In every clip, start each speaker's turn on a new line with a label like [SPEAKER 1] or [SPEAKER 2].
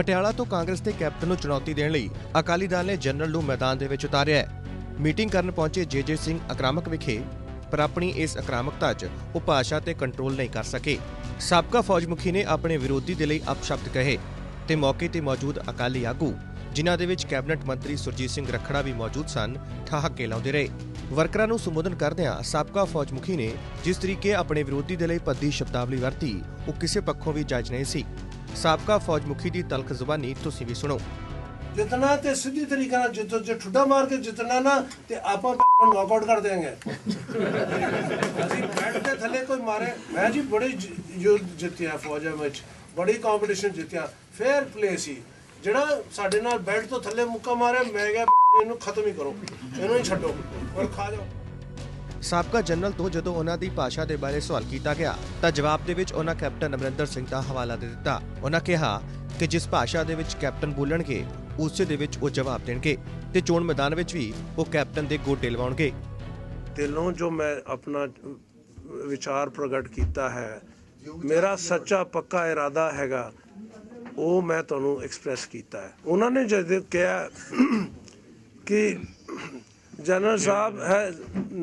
[SPEAKER 1] ਪਟਿਆਲਾ ਤੋਂ ਕਾਂਗਰਸ ਦੇ ਕੈਪਟਨ ਨੂੰ ਚੁਣੌਤੀ ਦੇਣ ਲਈ ਅਕਾਲੀ ਦਲ ਨੇ ਜਨਰਲ ਨੂੰ ਮੈਦਾਨ ਦੇ ਵਿੱਚ ਉਤਾਰਿਆ ਹੈ। ਮੀਟਿੰਗ ਕਰਨ ਪਹੁੰਚੇ ਜੇਜੇ ਸਿੰਘ ਅਕਰਾਮਕ ਵਿਖੇ, ਪਰ ਆਪਣੀ ਇਸ ਅਕਰਾਮਕਤਾ 'ਚ ਉਹ ਭਾਸ਼ਾ ਤੇ ਕੰਟਰੋਲ ਨਹੀਂ ਕਰ ਸਕੇ। ਸਾਬਕਾ ਫੌਜ ਮੁਖੀ ਨੇ ਆਪਣੇ ਵਿਰੋਧੀ ਦੇ ਲਈ ਅਪਸ਼ਬਦ ਕਹੇ ਤੇ ਮੌਕੇ ਤੇ ਮੌਜੂਦ ਅਕਾਲੀ ਆਗੂ, ਜਿਨ੍ਹਾਂ ਦੇ ਵਿੱਚ ਕੈਬਨਿਟ ਮੰਤਰੀ ਸੁਰਜੀਤ ਸਿੰਘ ਰੱਖੜਾ ਵੀ ਮੌਜੂਦ ਸਨ, ਠਹਾਕੇ ਲਾਉਂਦੇ ਰਹੇ। ਵਰਕਰਾਂ ਨੂੰ ਸੰਬੋਧਨ ਕਰਦਿਆਂ ਸਾਬਕਾ ਫੌਜ ਮੁਖੀ ਨੇ ਜਿਸ ਤਰੀਕੇ ਆਪਣੇ ਵਿਰੋਧੀ ਦੇ ਲਈ ਪੱਦੀ ਸ਼ਬਦਾਵਲੀ ਵਰਤੀ, ਉਹ ਕਿਸੇ ਪੱਖੋਂ ਵੀ ਜੱਜ ਨਹੀਂ ਸੀ। ਸਾਬਕਾ ਫੌਜ ਮੁਖੀ ਦੀ ਤਲਖ ਜ਼ੁਬਾਨੀ ਤੁਸੀਂ ਵੀ ਸੁਣੋ।
[SPEAKER 2] ਜਿਤਨਾ ਤੇ ਸਿੱਧੀ ਤਰੀਕੇ ਨਾਲ ਜਿੱਤ ਜੇ ਠੁੱਡਾ ਮਾਰ ਕੇ ਜਿੱਤਣਾ ਨਾ ਤੇ ਆਪਾਂ ਨੌਕਆਊਟ ਕਰ ਦੇਾਂਗੇ ਅਸੀਂ ਬੈਠ ਦੇ ਥੱਲੇ ਕੋਈ ਮਾਰੇ। ਮੈਂ ਜੀ ਬੜੇ ਯੁੱਧ ਜਿੱਤਿਆ ਫੌਜਾਂ ਵਿੱਚ। ਬੜੀ ਕੰਪੀਟੀਸ਼ਨ ਜਿੱਤਿਆ। ਫੇਅਰ ਪਲੇ ਸੀ। ਜਿਹੜਾ ਸਾਡੇ ਨਾਲ ਬੈਠ ਤੋਂ ਥੱਲੇ ਮੁੱਕਾ ਮਾਰਿਆ, ਮੈਂ ਕਿਹਾ ਇਹਨੂੰ ਖਤਮ ਹੀ ਕਰੋ। ਇਹਨੂੰ ਹੀ ਛੱਡੋ। ਔਰ ਖਾ ਜਾਓ।
[SPEAKER 1] ਸਾਬਕਾ ਜਨਰਲ ਤੋਂ ਜਦੋਂ ਉਹਨਾਂ ਦੀ ਭਾਸ਼ਾ ਦੇ ਬਾਰੇ ਸਵਾਲ ਕੀਤਾ ਗਿਆ, ਤਾਂ ਜਵਾਬ ਦੇ ਵਿੱਚ ਉਹਨਾਂ ਕੈਪਟਨ ਅਮਰਿੰਦਰ ਸਿੰਘ ਦਾ ਹਵਾਲਾ ਦੇ ਦਿੱਤਾ। ਉਹਨਾਂ ਕਿਹਾ ਕਿ ਜਿਸ ਭਾਸ਼ਾ ਦੇ ਵਿੱਚ ਕੈਪਟਨ ਬੋਲਣਗੇ, ਉਸੇ ਦੇ ਵਿੱਚ ਉਹ ਜਵਾਬ ਦੇਣਗੇ ਤੇ ਚੋਣ ਮੈਦਾਨ ਵਿੱਚ ਵੀ ਉਹ ਕੈਪਟਨ ਦੇ ਗੋਡੇ ਲਵਾਉਣਗੇ।
[SPEAKER 2] ਦਿਲੋਂ ਜੋ ਮੈਂ ਆਪਣਾ ਵਿਚਾਰ ਪ੍ਰਗਟ ਕੀਤਾ ਹੈ, ਮੇਰਾ ਸੱਚਾ ਪੱਕਾ ਇਰਾਦਾ ਹੈਗਾ, ਉਹ ਮੈਂ ਤੁਹਾਨੂੰ ਐਕਸਪ੍ਰੈਸ ਕੀਤਾ ਹੈ। ਉਹਨਾਂ ਨੇ ਜਦ ਕਿਹਾ ਕਿ ਜਨਰਲ ਸਾਹਿਬ ਹੈ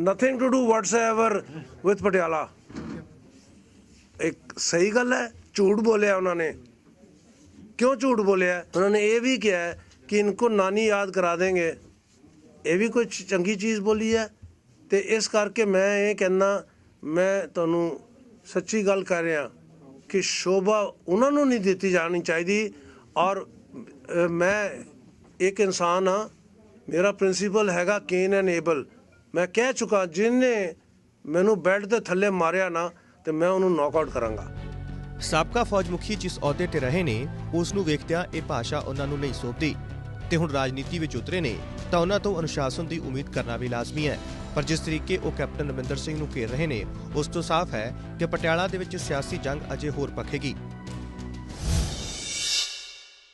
[SPEAKER 2] nothing to do whatsoever with Patiala ਇੱਕ ਸਹੀ ਗੱਲ ਹੈ ਝੂਠ ਬੋਲਿਆ ਉਹਨਾਂ ਨੇ क्यों झूठ बोले है उन्होंने ये भी किया है कि इनको नानी याद करा देंगे ਇਹ ਵੀ ਕੋਈ ਚ- ਚੰਗੀ ਚੀਜ਼ ਬੋਲੀ ਹੈ ਤੇ ਇਸ ਕਰਕੇ ਮੈਂ ਇਹ ਕਹਿੰਦਾ ਮੈਂ ਤੁਹਾਨੂੰ ਸੱਚੀ ਗੱਲ ਕਰ ਰਿਹਾ ਕਿ ਸ਼ੋਭਾ ਉਹਨਾਂ ਨੂੰ ਨਹੀਂ ਦਿੱਤੀ ਜਾਣੀ ਚਾਹੀਦੀ ਔਰ ਅ, ਮੈਂ ਇੱਕ ਇਨਸਾਨ ਆ ਮੇਰਾ ਪ੍ਰਿੰਸੀਪਲ ਹੈਗਾ ਕੇਨ ਐਂਡ ਏਬਲ। ਮੈਂ ਕਹਿ ਚੁੱਕਾ, ਜਿਹਨੇ ਮੈਨੂੰ ਬੈੱਡ ਦੇ ਥੱਲੇ ਮਾਰਿਆ ਨਾ, ਤੇ ਮੈਂ ਉਹਨੂੰ ਨੌਕਆਊਟ ਕਰਾਂਗਾ।
[SPEAKER 1] ਸਾਬਕਾ ਫੌਜ ਮੁਖੀ ਜਿਸ ਅਹੁਦੇ ਤੇ ਰਹੇ ਨੇ ਉਸ ਨੂੰ ਵੇਖਦਿਆਂ ਇਹ ਭਾਸ਼ਾ ਉਹਨਾਂ ਨੂੰ ਨਹੀਂ ਸੋਭਦੀ ਤੇ ਹੁਣ ਰਾਜਨੀਤੀ ਵਿੱਚ ਉਤਰੇ ਨੇ, ਤਾਂ ਉਹਨਾਂ ਤੋਂ ਅਨੁਸ਼ਾਸਨ ਦੀ ਉਮੀਦ ਕਰਨਾ ਵੀ ਲਾਜ਼ਮੀ ਹੈ। ਪਰ ਜਿਸ ਤਰੀਕੇ ਉਹ ਕੈਪਟਨ ਅਮਰਿੰਦਰ ਸਿੰਘ ਨੂੰ ਘੇਰ ਰਹੇ ਨੇ, ਉਸ ਤੋਂ ਸਾਫ਼ ਹੈ ਕਿ ਪਟਿਆਲਾ ਦੇ ਵਿੱਚ ਸਿਆਸੀ ਜੰਗ ਅਜੇ ਹੋਰ ਪੱਖੇਗੀ।